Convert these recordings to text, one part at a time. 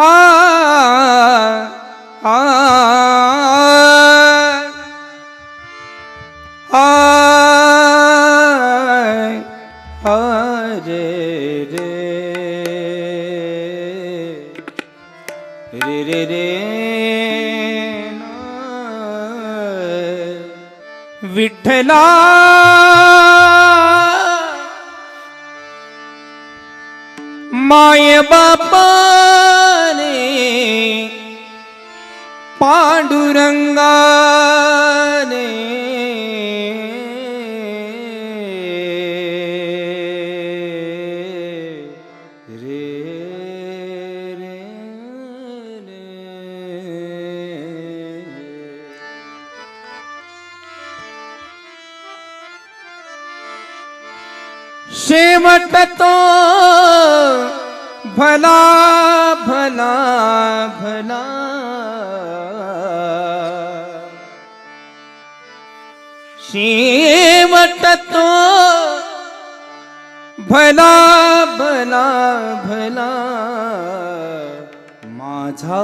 ਆ ਆ ਹਾਏ ਹਾਏ ਰੇ ਰੇ ਰੇ ਰੇ ਵਿਠਲਾ ਮਾਏ ਬਾਪਾ पांडुरंगाने शेवट तो भला भला भला शेवट तो भला भला भला माझा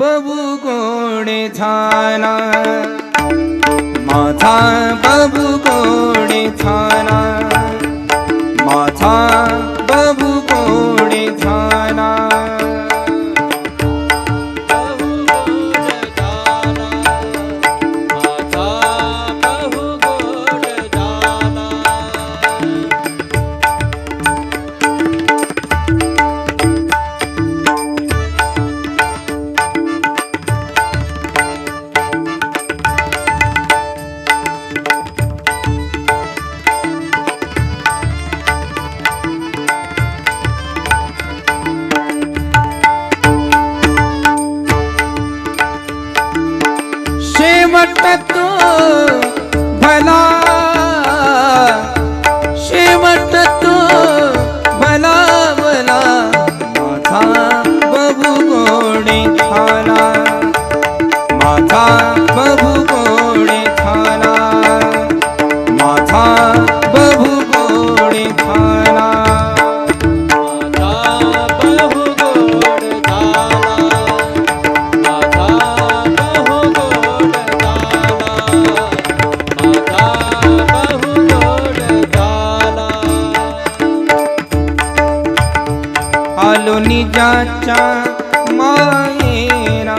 बबू गोड झाला? माझा बबू गोड झाला? शेवट तो भला शेवट तो भला भला. माझा बबू गोडे खाला माझा आलो निजाच्या मायेरा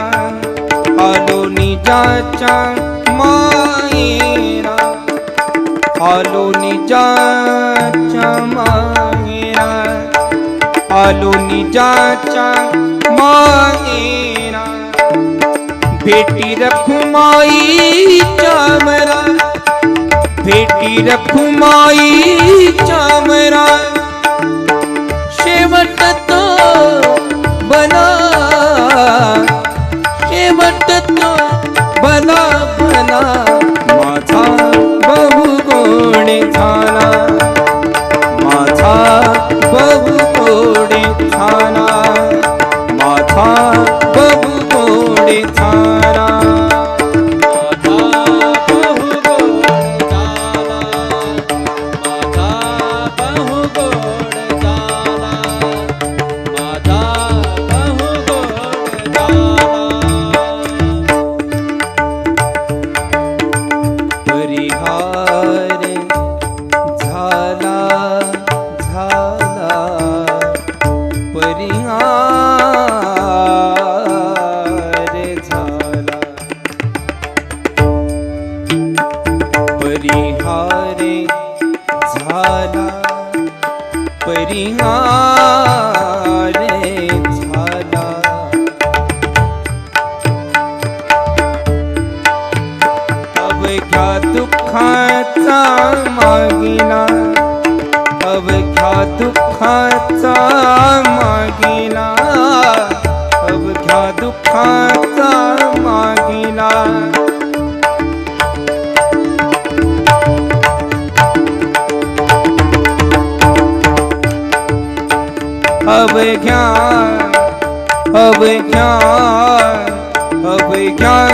आलो निजाच्या मायेरा आलो निजाच्या मायेरा आलो निजाच्या मायेरा. भेटी रखुमाई चामरा भेटी रखुमाई निहारे झाला परिहार झाला। अवघ्या दुःखाचा मागिला अवघ्या दुःखाचा मागिला अवघ्या दुःखा अवघ्या अवघ्या अवघ्या दुःखाचा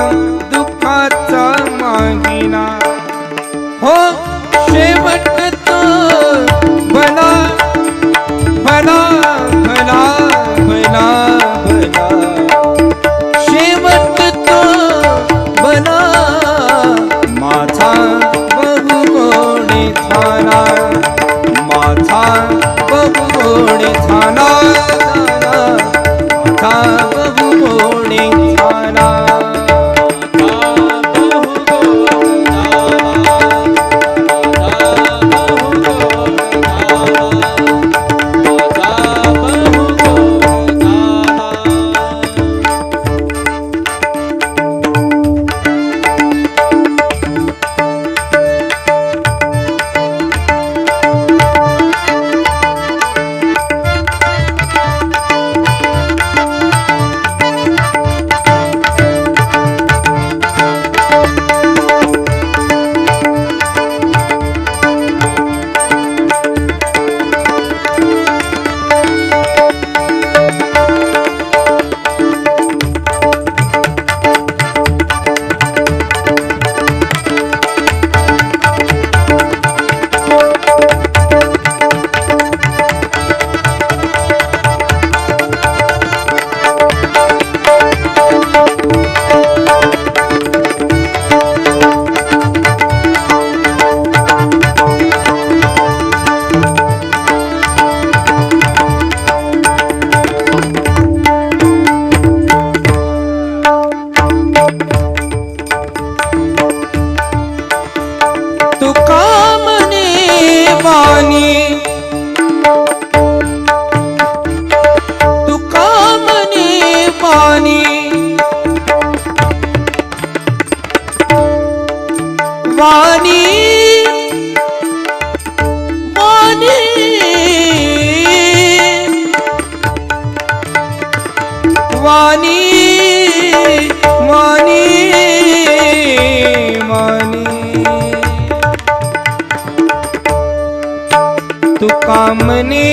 मने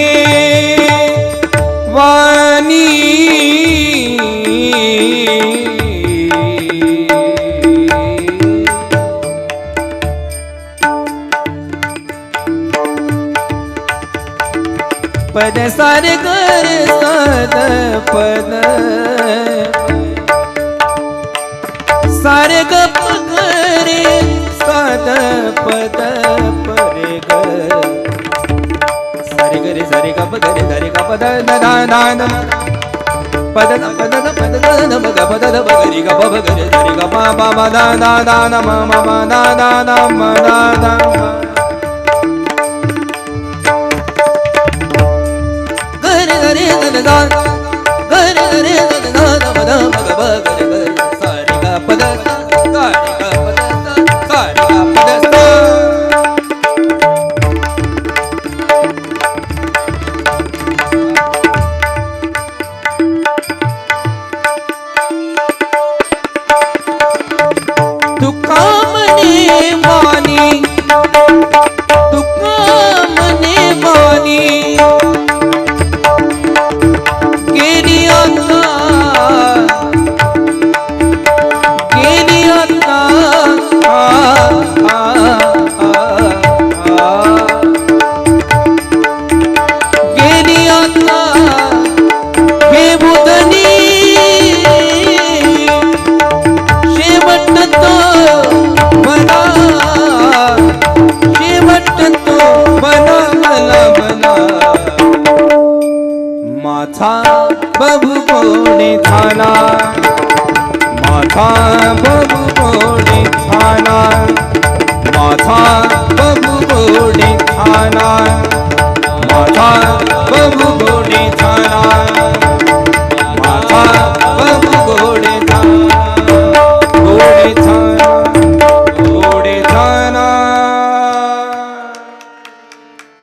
वाणी। पद सार कर सद पद। सारे गप रे सद पद। ri sa ga pa ga ri ga pa da da da da da pa na da na da na pa ga pa da da ga pa pa ga ga pa pa ma da da da na ma ma ma da da da ma da da ga ri ga ri ga da ga ri ga ri ga da da ma da ma ga pa ga ri बबू कोणी थाना। माझा बबू कोणी थाना।